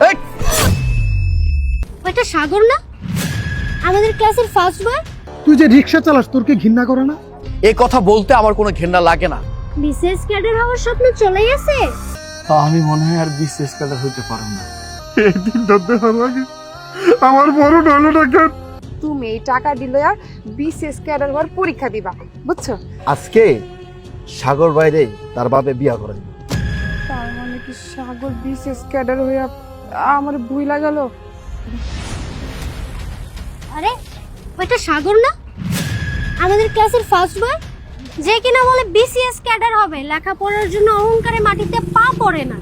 এই, সাগর না? আমাদের ক্লাসের ফার্স্ট বয় তুই যে রিক্সা চালাস তোর কি ঘৃণা করে না? এই কথা বলতে আমার কোনো ঘেন্না লাগে না। বিশেষ ক্যাডার হওয়ার স্বপ্ন চলে গেছে আমি মনে হয় আর বিশেষ কাটার হইতে পারো না। এই আগে আমার বড় তুমি এই টাকা দিলে আর বিসিএস ক্যাডার হওয়ার পরীক্ষা দিবা বুঝছ? আজকে সাগর বাইরে তার বাপে বিয়া করে তার মানে কি সাগর বিসিএস ক্যাডার হয়ে আমার ভুইলা গেল আরে ওইটা সাগর না? আমাদের ক্লাসের ফার্স্ট বয় যে কিনা বলে বিসিএস ক্যাডার হবে লেখাপড়ার জন্য অহংকারে মাটিতে পা পড়ে না।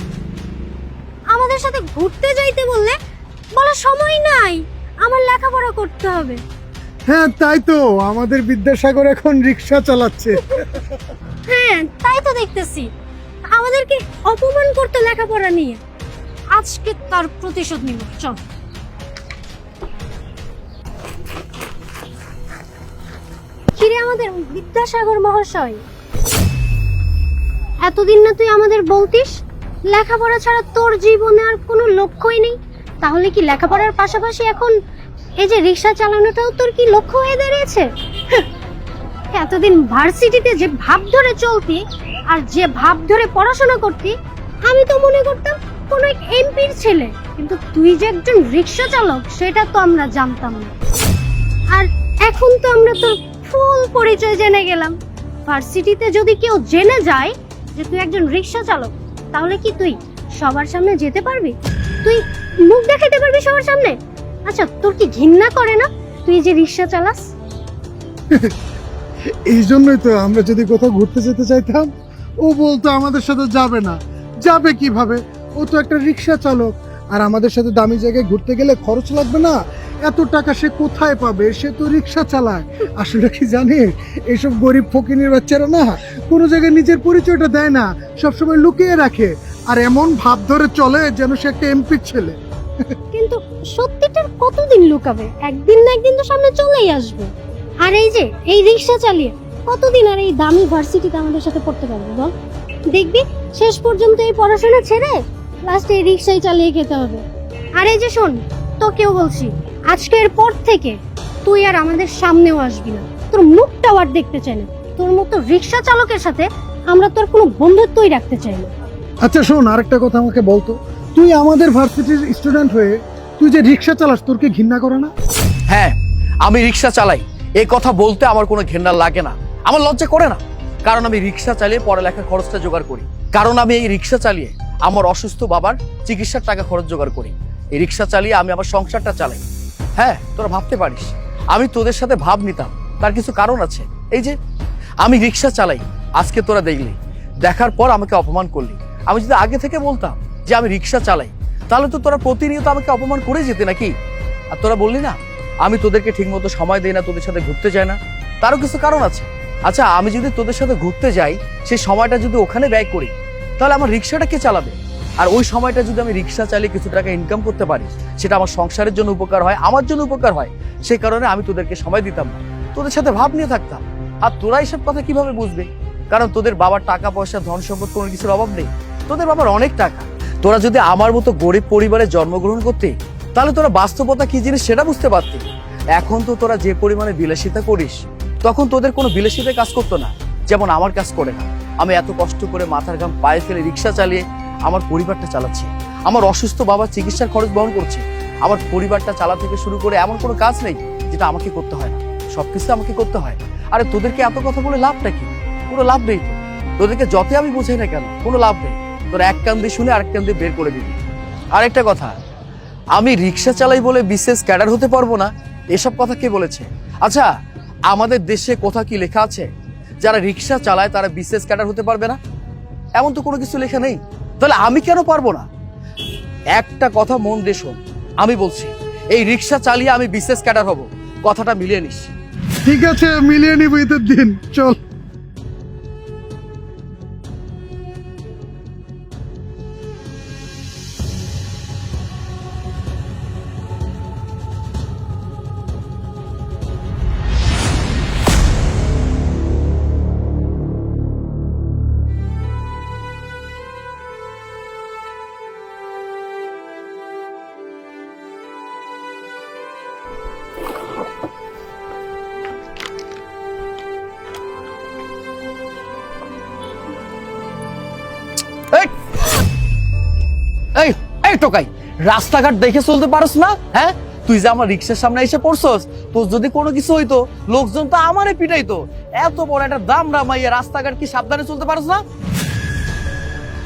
আমাদের সাথে ঘুরতে যাইতে বললে বলে সময় নাই আমার লেখাপড়া করতে হবে। হ্যাঁ তাই তো আমাদের বিদ্যাসাগর এখন রিক্সা চালাচ্ছে। হ্যাঁ তাই তো দেখতেছি। আমাদেরকে অপমান করতে লেখাপড়া নিয়ে। আজকে তার প্রতিশোধ নিব, চল। কিরে আমাদের বিদ্যাসাগর মহাশয়? এতদিন না তুই আমাদের বলতিস? লেখাপড়া ছাড়া তোর জীবনে আর কোনো লক্ষ্যই নেই? তাহলে কি লেখাপড়ার পাশাপাশি এখন এই যে রিক্সা চালানোটাও তোর কি লক্ষ্য হয়ে দাঁড়িয়েছে? এতদিন ভার্সিটিতে যে ভাব ধরে চলতি আর যে ভাব ধরে পড়াশোনা করতি, আমি তো মনে করতাম কোন এক এমপির ছেলে, কিন্তু তুই যে একজন রিক্সা চালক, সেটা তো আমরা জানতাম না। আর এখন তো আমরা তোর ফুল পরিচয় জেনে গেলাম। ভার্সিটিতে যদি কেউ জেনে যায় যে তুই একজন রিক্সা চালক, তাহলে কি তুই সবার সামনে যেতে পারবি? তুই মুখ দেখাতে পারবি সবার সামনে? আচ্ছা তোর কি ঘৃণা করে না? তুই যে রিক্সা চালাস? এই জন্যই তো আমরা যদি কোথাও ঘুরতে যেতে চাইতাম, ও বলতো আমাদের সাথে যাবে না। যাবে কীভাবে? ও তো একটা রিক্সা চালক। আর আমাদের সাথে দামি জায়গায় ঘুরতে গেলে খরচ লাগবে না। এত টাকা সে কোথায় পাবে? সে তো রিক্সা চালায়। আসলে কি জানে? এইসব গরিব ফকিনের বাচ্চারা না কোনো জায়গায় নিজের পরিচয়টা দেয় না। সবসময় লুকিয়ে রাখে। আর এমন ভাব ধরে চলে যেন সে একটা এমপির ছেলে। কিন্তু সত্যিটার কতদিন লুকাবে? একদিন না একদিন তো সামনে চলেই আসবে। আর এই যে, এই রিক্সা চালিয়ে কতদিন আর এই দামি ভার্সিটিতে আমাদের সাথে পড়তে পারবে বল? দেখবি, শেষ পর্যন্ত এই পড়াশোনা ছেড়ে লাস্টে এই রিক্সাই চালিয়ে খেতে হবে। আর এই যে শোন তোকেও বলছি আজকের পর থেকে তুই আর আমাদের সামনেও আসবি না। তোর মুখটাও আর দেখতে চাই না। তোর মতো রিক্সা চালকের সাথে আমরা তোর কোনো বন্ধুত্বই রাখতে চাই না। আচ্ছা শোন আরেকটা কথা আমাকে বলতো তুই আমাদের ভার্সিটির স্টুডেন্ট হয়ে তুই যে রিক্সা চালাস তোর কি ঘৃণা করে না? হ্যাঁ আমি রিক্সা চালাই। এই কথা বলতে আমার কোনো ঘেন্না লাগে না। আমার লজ্জা করে না। কারণ আমি রিক্সা চালিয়ে পড়ালেখার খরচটা জোগাড় করি। কারণ আমি এই রিক্সা চালিয়ে আমার অসুস্থ বাবার চিকিৎসার টাকা খরচ জোগাড় করি। এই রিক্সা চালিয়ে আমি আমার সংসারটা চালাই। হ্যাঁ তোরা ভাবতে পারিস। আমি তোদের সাথে ভাব নিতাম। তার কিছু কারণ আছে। এই যে, আমি রিক্সা চালাই। আজকে তোরা দেখলি। দেখার পর আমাকে অপমান করলি। আমি যদি আগে থেকে বলতাম যে আমি রিক্সা চালাই, তাহলে তো তোরা প্রতিনিয়ত আমাকে অপমান করে যেতে নাকি? আর তোরা বললি না, আমি তোদেরকে ঠিকমতো সময় দেই না, তোদের সাথে ঘুরতে যাই না। তারও কিছু কারণ আছে। আচ্ছা আমি যদি তোদের সাথে ঘুরতে যাই সেই সময়টা যদি ওখানে ব্যয় করি তাহলে আমার রিক্সাটা কে চালাবে? আর ওই সময়টা যদি আমি রিক্সা চালিয়ে কিছু টাকা ইনকাম করতে পারি, সেটা আমার সংসারের জন্য উপকার হয়, আমার জন্য উপকার হয় সেই কারণে আমি তোদেরকে সময় দিতাম না। তোদের সাথে ভাব নিয়ে থাকতাম। আর তোরা এইসব কথা কীভাবে বুঝবে? কারণ তোদের বাবার টাকা পয়সা, ধন সম্পদ কোনো কিছুর অভাব নেই। তোদের বাবার অনেক টাকা। তোরা যদি আমার মতো গরিব পরিবারে জন্মগ্রহণ করতে, তাহলে তোরা বাস্তবতা কি জিনিস সেটা বুঝতে পারতি। এখন তো তোরা যে পরিমাণে বিলাসিতা করিস, তখন তোদের কোনো বিলাসিতা কাজ করতো না, যেমন আমার কাজ করে না। আমি এত কষ্ট করে মাথার ঘাম পায়ে ফেলে রিক্সা চালিয়ে আমার পরিবারটা চালাচ্ছি। আমার অসুস্থ বাবা চিকিৎসার খরচ বহন করছে। আমার পরিবারটা চালা থেকে শুরু করে এমন কোনো কাজ নেই যেটা আমাকে করতে হয় না। সবকিছু আমাকে করতে হয়। আরে তোদেরকে এত কথা বলে লাভটা কি? কোনো লাভ নেই তো। তোদেরকে যতই আমি বোঝাই না কেন, কোনো লাভ নেই। তোর এক কান দিয়ে শুনে আরেক কান দিয়ে বের করে দিবি। আরেকটা কথা, আমি রিক্সা চালাই বলে বিশেষ ক্যাডার হতে পারব না? এসব কথা কে বলেছে? আচ্ছা আমাদের দেশে কোথা কি লেখা আছে? যারা রিক্সা চালায় তারা বিশেষ ক্যাডার হতে পারবে না। এমন তো কোনো কিছু লেখা নেই। তাহলে আমি কেন পারব না? একটা কথা মন দিয়ে শোন। আমি বলছি, এই রিক্সা চালিয়ে আমি বিশেষ ক্যাডার হব। কথাটা মিলিয়ে নিস। ঠিক আছে, মিলিয়ে নিব ঈদের দিন। চল। টোকাই। রাস্তাঘাট দেখে চলতে পারস না হ্যাঁ? তুই যে আমার রিক্সার সামনে এসে পড়ছস, তোর যদি কোনো কিছু হইতো, লোকজন তো আমারে পিটাইতো। এত বড় একটা দাম রামাইয়া রাস্তাঘাট কি সাবধানে চলতে পারস না?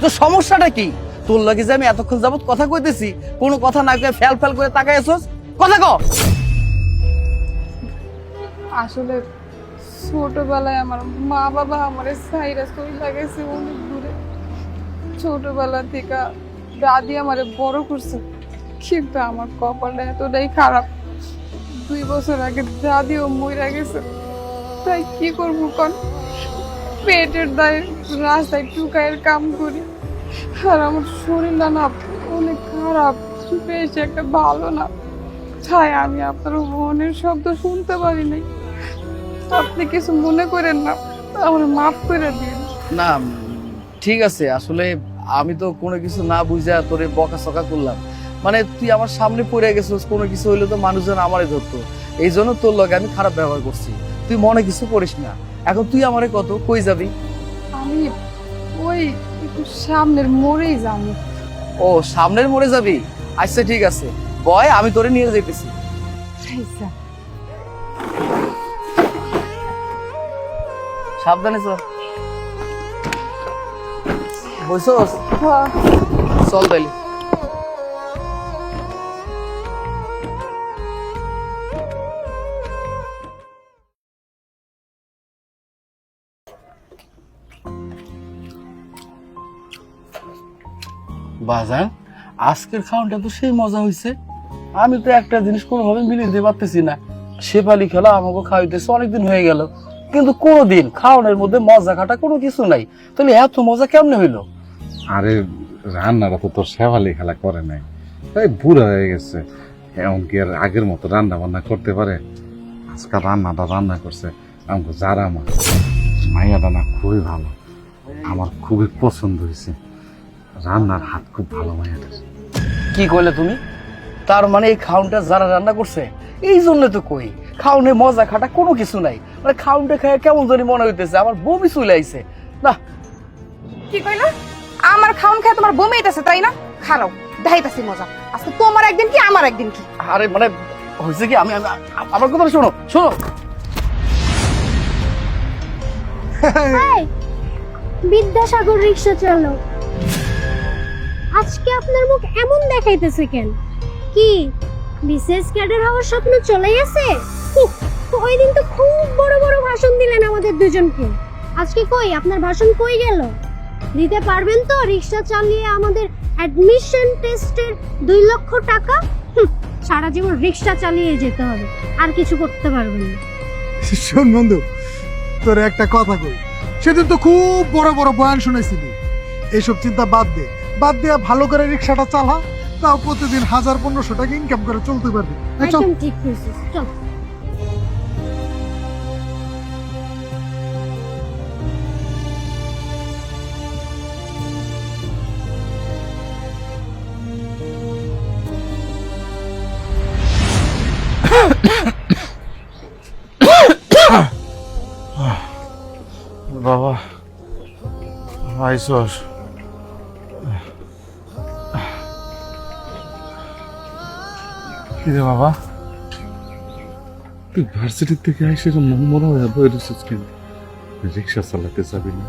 তো সমস্যাটা কি? তোর লাগে যে আমি এতক্ষণ যাবত কথা কইতেছি, কোনো কথা না কয়ে ফেল ফেল করে তাকাই আসছস কথা ক। আসলে ছোটবেলায় আমার মা বাবা আমার সাইরা সই লাগাইছে অনেক দূরে। ছোটবেলা থেকে দাদি আমারে বড় করছে, কিন্তু আমার কপালটা এতটাই খারাপ। দুই বছর আগে দাদিও মইরা গেছে, তাই কি করব কন? পেটের দায় রাস্তায় টুকায়ের কাম করি, আর আমার শরীরটা না অনেক খারাপ, বেশ একটা ভালো না। তাই আমি আপনার মনের শব্দ শুনতে পারি নাই। আপনি কিছু মনে করেন না, আমার মাফ করে দিন। না, ঠিক আছে, আসলে আমি তো কোনো কিছু না বুঝা তোরে বকা সকা করলাম। মানে তুই আমার সামনে পড়ে গেছিস কোনো কিছু হইলে তো মানুষজন আমারে ধরতো। এই জন্য তোর লগে আমি খারাপ ব্যবহার করছি। তুই মনে কিছু করিস না। এখন তুই আমারে কত কই যাবি? আমি ওই একটু সামনের মোড়েই যাব। ও সামনের মোড়ে যাবি? আচ্ছা ঠিক আছে। বয় আমি তোরে নিয়ে যাইতেছি। আচ্ছা সাবধানে চল। বসোস হ্যাঁ। চল তাইলে বাজার আজকের খাওয়াটা তো সেই মজা হয়েছে আমি তো একটা জিনিস কোনোভাবে মিলিয়ে দিতে পারতেছি না। শেফালি খেলা আমাকে খাওয়াইতেছে অনেকদিন হয়ে গেল। কিন্তু কোনোদিন খাওয়ানোর মধ্যে মজা কাটা কোনো কিছু নাই। তাহলে এত মজা কেমনে হইল? আরে রান্নাটা তো তোর শেফালি খেলা করে নাই। তাই বুড়া হয়ে গেছে। এমনকি আর আগের মতো রান্না বান্না করতে পারে? আজকাল রান্নাটা রান্না করছে। আমাকে যারা মা মাইয়াটা না খুবই ভালো। আমার খুবই পছন্দ হয়েছে। রান্নার হাত খুব ভালো মাইয়াটার। কি কইলে তুমি? তার মানে এই খাউনটা যারা রান্না করছে? এই জন্য তো কই খাউনে মজা খাটা কোনো কিছু নাই। মানে খাউনটা খায় কেমন জানি মনে হইতেছে আমার বমি চলে আইছে। না। কি কইলা? আমার খাওন খেয়ে তোমার বমি আইতাছে তাই না? খারাও দেখাইতাছি মজা। আজকে তোমার একদিন কি আমার একদিন কি? আরে মানে হয়েছে কি আমি আমি- আমার কথা শোনো শোনো। বিদ্যাসাগর রিক্সা চালক। আজকে আপনার মুখ এমন দেখাইতেছে কেন? কি? বিশেষ ক্যাডার হওয়ার স্বপ্ন চলে গেছে উফ, ওই দিন তো খুব বড় বড় ভাষণ দিলেন আমাদের দুজনকে। আজকে কই? আপনার ভাষণ কই গেল? দিতে পারবেন তো রিক্সা চালিয়ে আমাদের অ্যাডমিশন টেস্টের দুই লক্ষ টাকা? সারা জীবন রিক্সা চালিয়ে যেতে হবে আর কিছু করতে পারবেন না। শোন বন্ধু তোর একটা কথা কই। সেদিন তো খুব বড় বড় বয়ান শুনেছিলি। এইসব চিন্তা বাদ দে বাদ দিয়ে ভালো করে রিক্সাটা চালা তাও প্রতিদিন হাজার পনেরোশো টাকা ইনকাম করে চলতে পারবি। চল। একদম ঠিক কইছিস চল। বাবা আইসস। কিরে বাবা? তুই ভার্সিটি থেকে এসে মনে হয় বইরেছিস কেন? রিক্সা চালাতে যাবি না।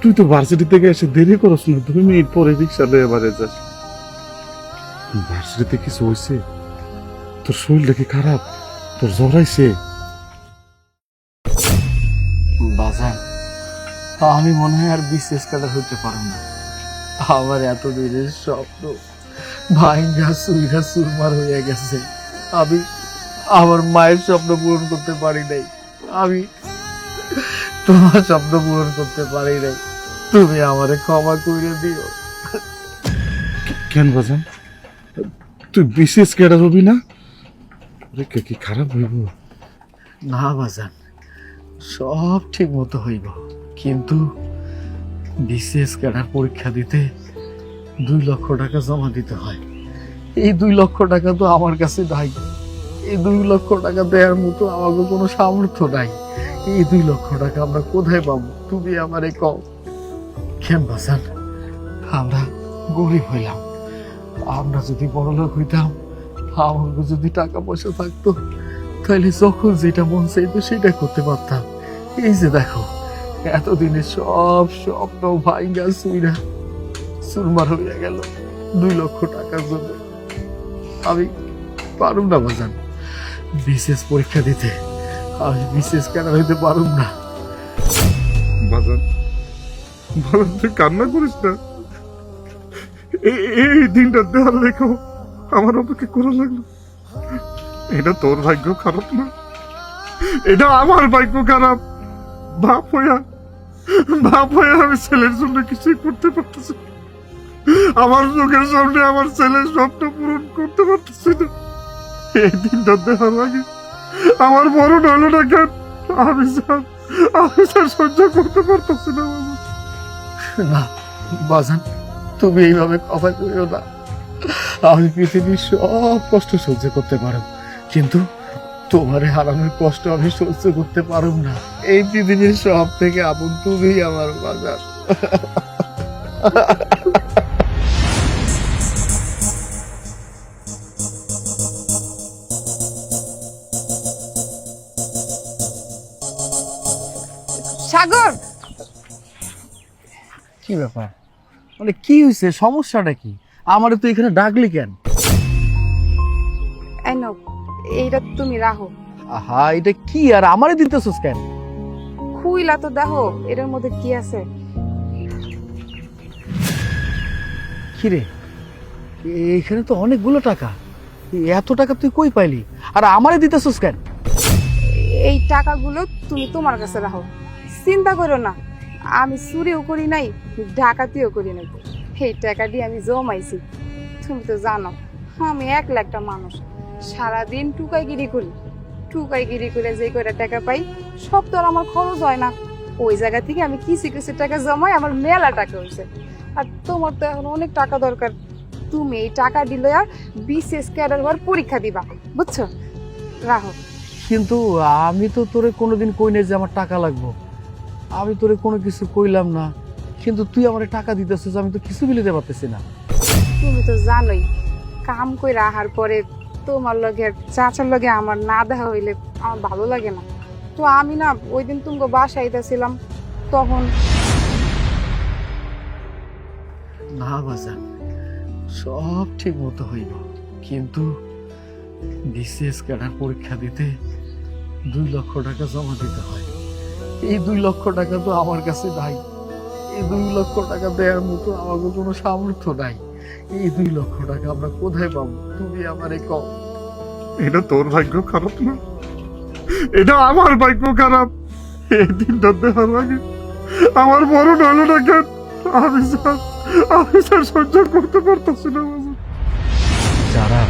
তুই তো ভার্সিটি থেকে এসে দেরি করস না দুই মিনিট পরে রিক্সা লয়ে বাড়ি যাস। ভার্সিটিতে কিছু হয়েছে তোর শরীরটা কি খারাপ? তোর জ্বর আইছে? বাজান আমি মনে হয় আর বিশেষ কাটার হতে পারব না। আমার এত দিনের স্বপ্ন। ভাইঙ্গা সুইরা সুরমার হয়ে গেছে। আমি আমার মায়ের স্বপ্ন পূরণ করতে পারি নাই। আমি তোমার স্বপ্ন পূরণ করতে পারি নাই। তুমি আমারে ক্ষমা করে দিও। কেন বাজান? তুই বিশেষ কেডা হবি না? ওরে কি খারাপ হইব? না বাজান সব ঠিক মতো হইব। কিন্তু বিশেষ ক্যাডার পরীক্ষা দিতে দুই লক্ষ টাকা জমা দিতে হয়। এই দুই লক্ষ টাকা তো আমার কাছে নাই। এই দুই লক্ষ টাকা দেওয়ার মতো আমাকে কোনো সামর্থ্য নাই। এই দুই লক্ষ টাকা আমরা কোথায় পাবো? তুমি আমারে কও। কেন বাজান আমরা গরিব হইলাম। আমরা যদি বড়লোক হইতাম আমার যদি টাকা পয়সা থাকতো, তাহলে যখন যেটা মন চাইতো সেটা করতে পারতাম। এই যে দেখো এতদিনের সব স্বপ্ন ভাইঙ্গা সুইরা সুরমার হইয়া গেল। দুই লক্ষ টাকার জন্য। আমি পারুম না বাজান বিশেষ পরীক্ষা দিতে। আমি বিশেষ কেন হইতে পারুম না? বাজান বাজান তুই কান্না করিস না। এই- দিনটা দেওয়ার রেখো আমার অপেক্ষা করা লাগল। এটা তোর ভাগ্য খারাপ না। এটা আমার ভাগ্য খারাপ। বাপ হইয়া বাপ হইয়া আমি ছেলের জন্য কিছুই করতে পারতেছি। আমার চোখের সামনে আমার ছেলের স্বপ্ন পূরণ করতে পারতেছি না। এই দিনটা দেওয়ার আগে আমার বড় হলো না কেন? আমি স্যার আমি স্যার সহ্য করতে পারতেছি না। না, বাজান, তুমি এইভাবে কথা করিও না। আমি পৃথিবীর সব কষ্ট সহ্য করতে পারো কিন্তু তোমার হারানোর কষ্ট আমি সহ্য করতে পারব না। এই পৃথিবীর সব থেকে আপন তুমি আমার বাজার কি ব্যাপার? মানে কি হয়েছে সমস্যাটা কি? আমারে তো এখানে ডাকলি কেন? এই নাও, এইটা তুমি রাখো। আহা এটা কি? আর আমারে দিতেছস কেন? খুইলা তো দেখো এটার মধ্যে কি আছে? কি রে এখানে তো অনেকগুলো টাকা। এত টাকা তুই কই পাইলি? আর আমারে দিতেছস কেন? এই টাকাগুলো তুমি তোমার কাছে রাখো। চিন্তা করো না। আমি চুরিও করি নাই, ডাকাতিও করি নাই। এই টাকা দিয়ে আমি জমাইছি। তুমি তো জানো, আমি এক লাখটা মানুষ। সারাদিন টুকাইগিরি করি। টুকাইগিরি করে যে কয়টা টাকা পাই, সব তো আর আমার খরচ হয় না। ওই জায়গা থেকে আমি কিছু কিছু টাকা জমাই, আমার মেলা টাকা হয়েছে। আর তোমার তো এখন অনেক টাকা দরকার। তুমি এই টাকা দিলে আর বিশেষ ক্যাডার হওয়ার পরীক্ষা দিবা, বুঝছ? রাখো কিন্তু আমি তো তোরে কোনোদিন কই নাই যে আমার টাকা লাগবো। আমি তোরে কোনো কিছু কইলাম না কিন্তু তুই আমারে টাকা দিতেছিস আমি তো কিছু বিলিতে পারতেছি না। তুমি তো জানোই কাম করে আহার পরে তোমার লগে চাচার লগে আমার না দেখা হইলে আমার ভালো লাগে না। তো আমি না ওই দিন তুমি বাসায় আইতাছিলাম তখন না বাজান সব ঠিক মতো হইব কিন্তু বিসিএস ক্যাডার পরীক্ষা দিতে দুই লক্ষ টাকা জমা দিতে হয়। এই দুই লক্ষ টাকা তো আমার কাছে নাই। এই দুই লক্ষ টাকা দেওয়ার মতো আমাকে কোনো সামর্থ্য নাই। এই দুই লক্ষ টাকা আমরা কোথায় পাবো? তুমি আমার আমারে কম এটা তোর ভাগ্য খারাপ না? এটা আমার ভাগ্য খারাপ। এই দিনটা দেওয়ার আগে আমার বড় হলো না কেন? আমি স্যার আমি স্যার সহ্য করতে পারতেছি না যারা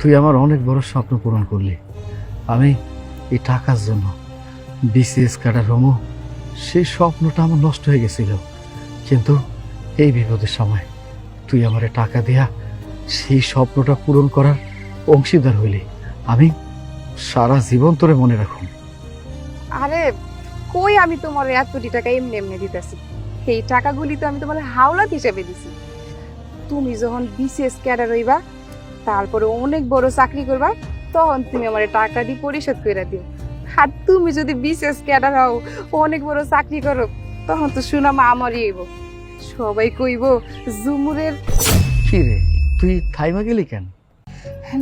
তুই আমার অনেক বড় স্বপ্ন পূরণ করলি। আমি এই টাকার জন্য বিসিএস কাটার রমু সেই স্বপ্নটা আমার নষ্ট হয়ে গেছিল। কিন্তু এই বিপদের সময় তুই আমারে টাকা দেয়া সেই স্বপ্নটা পূরণ করার অংশীদার হইলি। আমি সারা জীবন তোরে মনে রাখুন। আরে, কই আমি তোমার এতটি টাকা এমনি এমনি দিতেছি? এই টাকাগুলি তো আমি তোমার হাওলাত হিসেবে দিছি। তুমি যখন বিশেষ ক্যাডার হইবা, তারপরে অনেক বড় চাকরি করবা, তখন তুমি আমার টাকা দিয়ে পরিশোধ করে দিও। আর তুমি যদি বিশেষ ক্যাডার হও অনেক বড় চাকরি করো তখন তো সুনাম আমারই হইব। সবাই কইব জুমুরের কি রে তুই থাইমা গেলি কেন?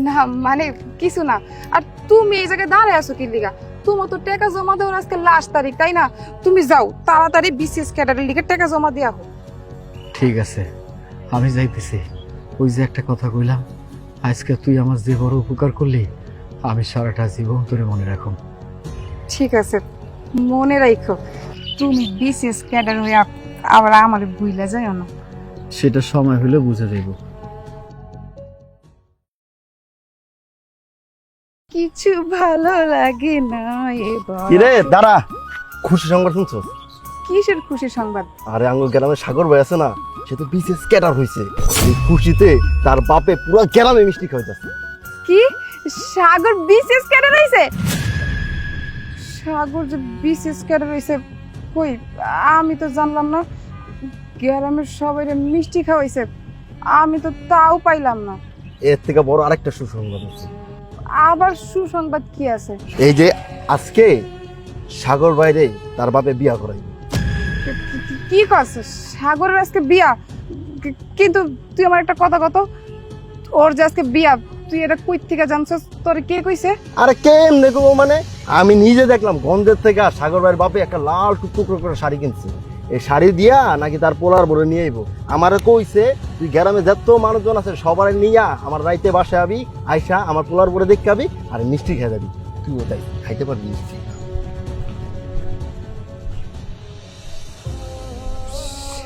না মানে কিছু না। আর তুমি এই জায়গায় দাঁড়ায় আছো কি লিগা? তোমার তো টাকা জমা দেওয়ার আজকে লাস্ট তারিখ তাই না? তুমি যাও তাড়াতাড়ি বিশেষ ক্যাডারের লিগে টাকা জমা দেওয়া হোক। ঠিক আছে আমি যাইতেছি। ওই যে একটা কথা কইলাম আজকে তুই আমার যে বড় উপকার করলি আমি সারাটা জীবন তোরে মনে রাখুন ঠিক আছে মনে রাখো তুমি বিশেষ ক্যাডার হয়ে আবার আমার ভুইলা যাও না। সেটা সময় হলে বুঝে দেব কিছু ভালো লাগে না এবার কিরে দাঁড়া খুশি সংবাদ শুনছো? কিসের খুশি সংবাদ? আরে আঙ্গুল গ্রামে সাগর ভাই আছে না সে তো বিশেষ ক্যাডার হয়েছে এই খুশিতে তার বাপে পুরো গ্রামে মিষ্টি খাওয়াইতেছে। কি? সাগর বিশেষ ক্যাডার হইছে? সাগর যে বিশেষ ক্যাডার হইছে কই? আমি তো জানলাম না গ্রামের সবাই মিষ্টি খাওয়াইছে আমি তো তাও পাইলাম না। এর থেকে বড় আরেকটা সুসংবাদ আছে। আবার সুসংবাদ কি আছে? এই যে আজকে সাগর বাইরে তার বাপে বিয়া করাইবে কি- কি- কি সাগরের আজকে বিয়া? কিন্তু তুই আমার একটা কথা কত? ওর যে আজকে বিয়া তুই এটা কই থেকে জানছস? তোর কে কইছে? আরে কেমনে গো মানে? আমি নিজে দেখলাম গন্ধের থেকে আর সাগর ভাইয়ের বাপে একটা লাল টুকরো করে শাড়ি কিনছে। এই শাড়ি দিয়া নাকি তার পোলার বলে নিয়ে আইবো। আমারে কইছে, তুই গ্রামে যত মানুষজন আছে, সবার নিয়া আমার রাইতে বাসায় আবি, আইসা আমার পোলার বলে দেখতে আবি আর মিষ্টি খেয়ে যাবি। তুই ওটাই খাইতে পারবি মিষ্টি।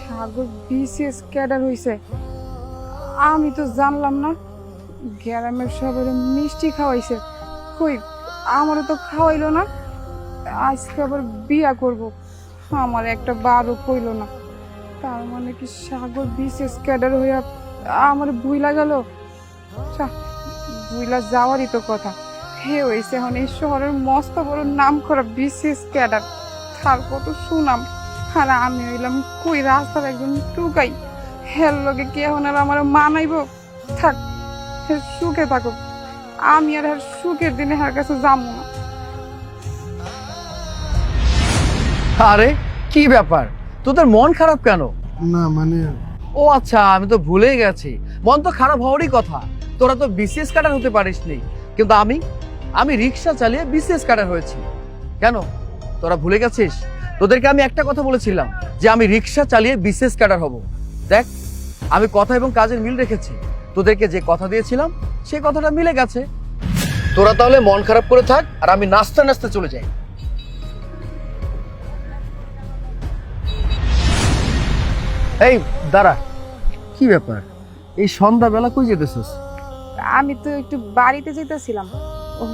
সাগর বিসিএস ক্যাডার হইছে। আমি তো জানলাম না, গ্রামের সবাই মিষ্টি খাওয়াইছে। কই আমারও তো খাওয়াইলো না, আজকে আবার বিয়া করব। আমার একটা বারও কইলো না। তার মানে কি সাগর বিসিএস ক্যাডার হইয়া আমার ভুইলা গেল? ভুইলা যাওয়ারই তো কথা। হে হইছে এখন এই শহরের মস্ত বড় নাম করা বিসিএস ক্যাডার। তার কত সুনাম। আর আমি হইলাম কই রাস্তার একজন টুকাই। হের লগে কি এখন আর আমার মানাইব? থাক সুখে থাকো আমি আর হের সুখের দিনে হের কাছে যাব না। আরে কি ব্যাপার? তোদের মন খারাপ কেন? না মানে ও আচ্ছা আমি তো ভুলেই গেছি। মন তো খারাপ হওয়ারই কথা। তোরা তো বিসিএস কাটার হতে পারিস নি কিন্তু আমি আমি রিক্সা চালিয়ে বিসিএস কাটার হয়েছি। কেন? তোরা ভুলে গেছিস? তোদেরকে আমি একটা কথা বলেছিলাম যে আমি রিক্সা চালিয়ে বিসিএস কাটার হব। দেখ আমি কথা এবং কাজের মিল রেখেছি। তোদেরকে যে কথা দিয়েছিলাম সে কথাটা মিলে গেছে। তোরা তাহলে মন খারাপ করে থাক আর আমি নাচতে নাচতে চলে যাই। এই দাঁড়া। কি ব্যাপার? এই সন্ধ্যাবেলা কই যেতেছিস? আমি তো একটু বাড়িতে যেতেছিলাম।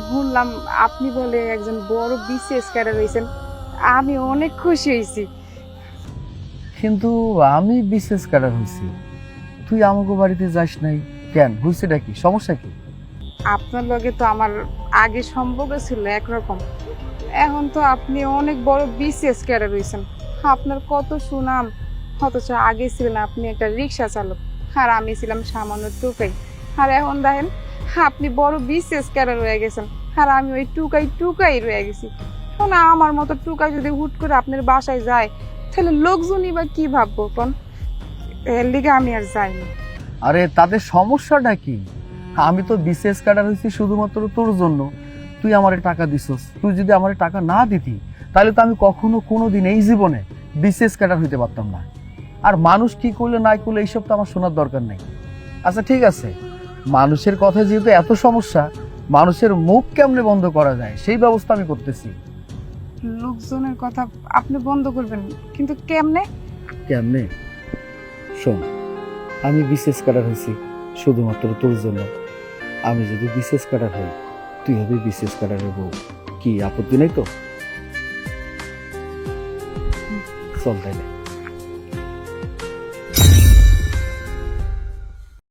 শুনলাম আপনি বলে একজন বড় বিসিএস ক্যাডার হয়েছেন আমি অনেক খুশি হয়েছি কিন্তু আমি বিশেষ কাটার হয়েছি তুই আমাকে বাড়িতে যাস নাই। কেন? হয়েছেটা কি? সমস্যা কি? আপনার লগে তো আমার আগে সম্পর্ক ছিল একরকম। এখন তো আপনি অনেক বড় বিসিএস ক্যাডার হয়েছেন আপনার কত সুনাম, অথচ আগে ছিলেন আপনি একটা রিক্সা চালক, আর আমি ছিলাম সামান্য টুকাই। আর এখন দেখেন, আপনি বড় বিসিএস ক্যাডার রয়ে গেছেন, আর আমি ওই টুকাই টুকাই রয়ে গেছি। শোনা আমার মতো টুকাই যদি হুট করে আপনার বাসায় যায়, তাহলে লোকজনই বা কি ভাববো কোন? এর লিগে আমি আর যাইনি। আরে তাদের সমস্যাটা কি? আমি তো বিশেষ কাটার হয়েছি শুধুমাত্র তোর জন্য। তুই আমারে টাকা দিছস। তুই যদি আমারে টাকা না দিতি তাহলে তো আমি কখনো কোনো দিন এই জীবনে বিশেষ কাটার হইতে পারতাম না। আর মানুষ কি করলে না করলে এইসব তো আমার শোনার দরকার নেই। আচ্ছা ঠিক আছে। মানুষের কথা যেহেতু এত সমস্যা মানুষের মুখ কেমনে বন্ধ করা যায় সেই ব্যবস্থা আমি করতেছি। লোকজনের কথা আপনি বন্ধ করবেন কিন্তু কেমনে? কেমনে? শোন। আমি বিশেষ কাটার হয়েছি, শুধুমাত্র তোর জন্য। আমি যদি বিশেষ কাটার হই, তুই হবি বিশেষ কাটারের বউ। কি আপত্তি নাই তো? চল তাইলে।